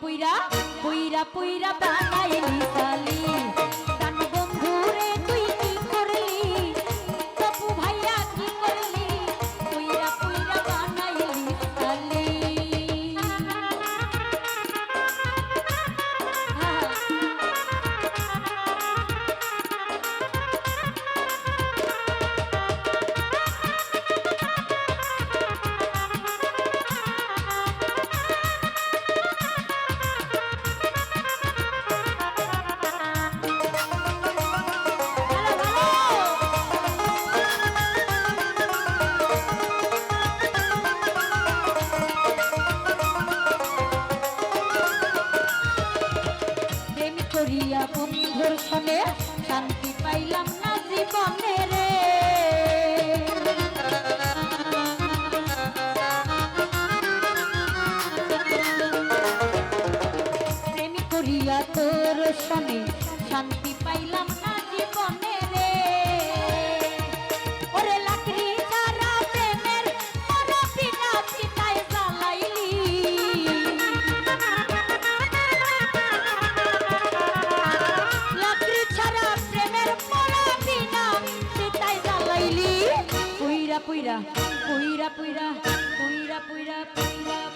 পুইরা পুইরা পুইরা বানাইলি সালি দর্শনে শান্তি পাইলাম না জীবনে রে। ওরে লাকড়ি তারা প্রেমের মরপিনা চিতায় জ্বালাইলি। লাকড়ি ছাড়া প্রেমের মরপিনা চিতায় জ্বালাইলি। পুইরা পুইরা পুইরা পুইরা পুইরা পুইরা পুইরা।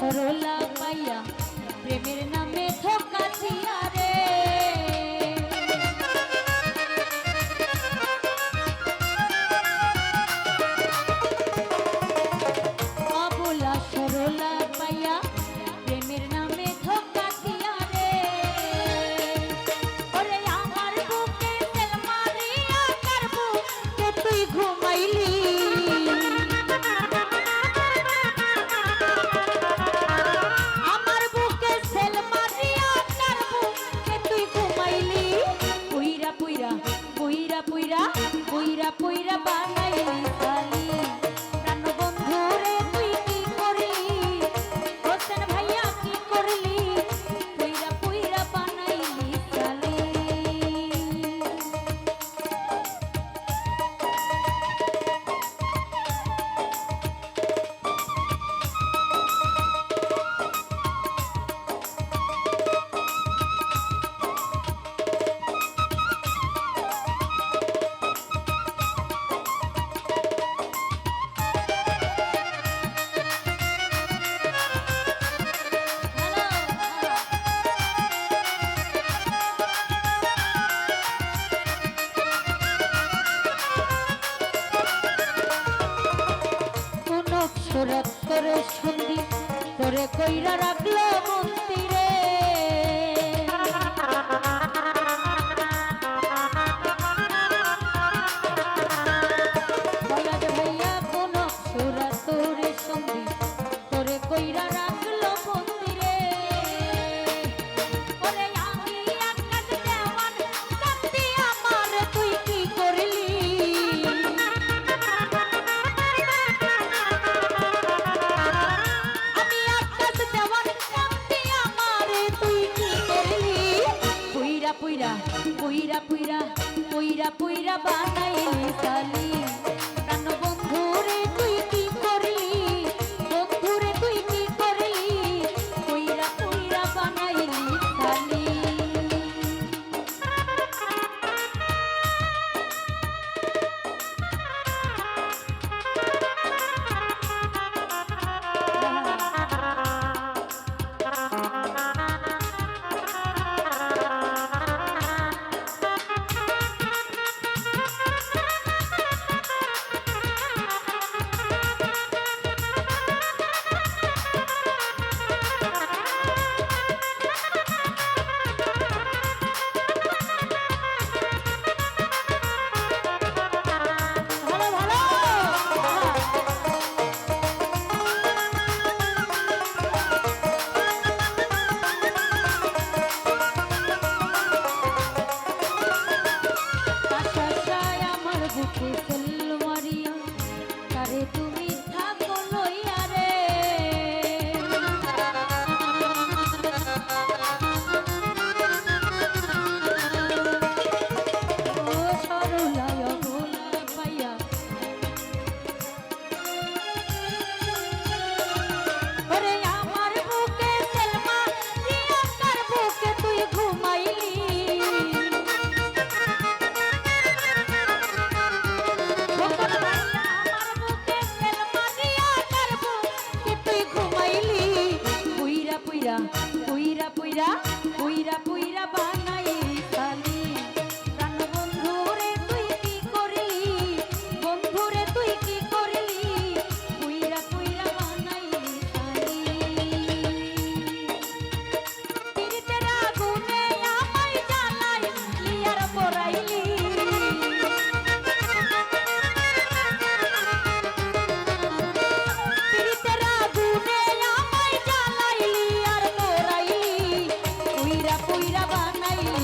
সরলা পাইয়া প্রেমের নামে থ কইরা রাখল মন্দিরে। বানাইলি সালি পুইরা বানাইলি